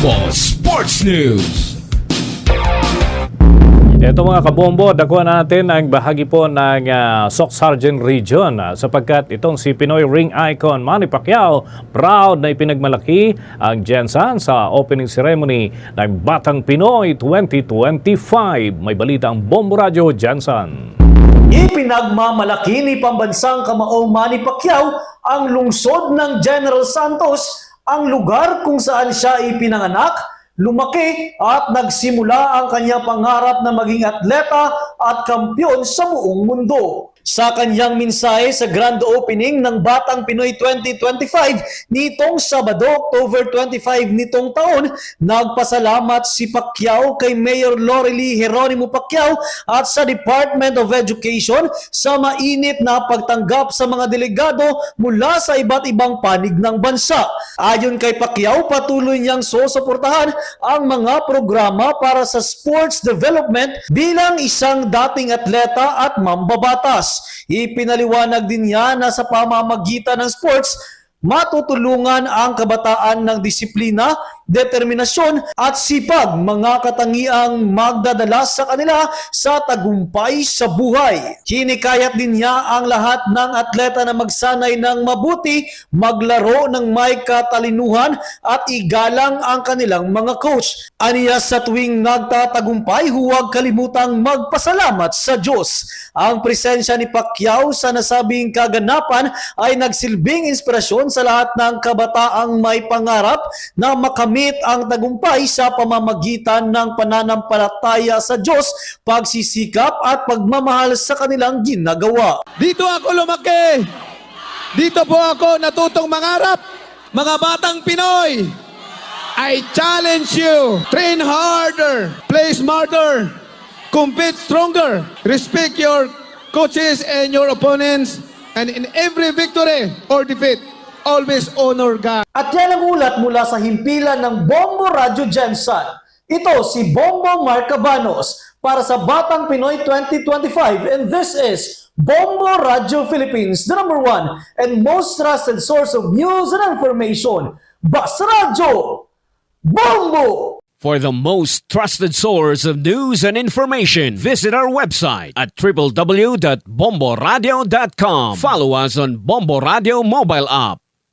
Bombo Sports News. Ito mga kabombo, dako natin ang bahagi po ng uh, Soc Sargent Region ah, sapagkat itong si Pinoy ring icon Manny Pacquiao proud na ipinagmalaki ang Jensen sa opening ceremony ng Batang Pinoy 2025. May balita ang Bombo Radio Jensen. Ipinagmamalaki ni pambansang kamaong Manny Pacquiao ang lungsod ng General Santos, ang lugar kung saan siya ipinanganak, lumaki at nagsimula ang kanyang pangarap na maging atleta at kampyon sa buong mundo. Sa kanyang mensahe sa grand opening ng Batang Pinoy 2025 nitong Sabado, October 25 nitong taon, nagpasalamat si Pacquiao kay Mayor Lorelie Geronimo Pacquiao at sa Department of Education sa mainit na pagtanggap sa mga delegado mula sa iba't ibang panig ng bansa. Ayon kay Pacquiao, patuloy niyang susuportahan ang mga programa para sa sports development bilang isang dating atleta at mambabatas. Ipinaliwanag din niya na sa pamamagitan ng sports, matutulungan ang kabataan ng disiplina, determinasyon at sipag mga katangiang magdadala sa kanila sa tagumpay sa buhay. Hinikayat din niya ang lahat ng atleta na magsanay ng mabuti, maglaro ng may katalinuhan at igalang ang kanilang mga coach. Aniya sa tuwing nagtatagumpay, huwag kalimutang magpasalamat sa Diyos. Ang presensya ni Pacquiao sa nasabing kaganapan ay nagsilbing inspirasyon sa lahat ng kabataang may pangarap na makamit ang tagumpay sa pamamagitan ng pananampalataya sa Diyos, pagsisikap at pagmamahal sa kanilang ginagawa. Dito ako lumaki. Dito po ako natutong mangarap. Mga batang Pinoy, I challenge you. Train harder. Play smarter. Compete stronger. Respect your coaches and your opponents. And in every victory or defeat, always honor God. At yan ang ulat mula sa himpilan ng Bombo Radio Jensen. Ito si Bombo Marcabanos para sa Batang Pinoy 2025 and this is Bombo Radio Philippines, the number one and most trusted source of news and information. Bas Radio! Bombo! For the most trusted source of news and information, visit our website at www.bomboradio.com. Follow us on Bombo Radio mobile app,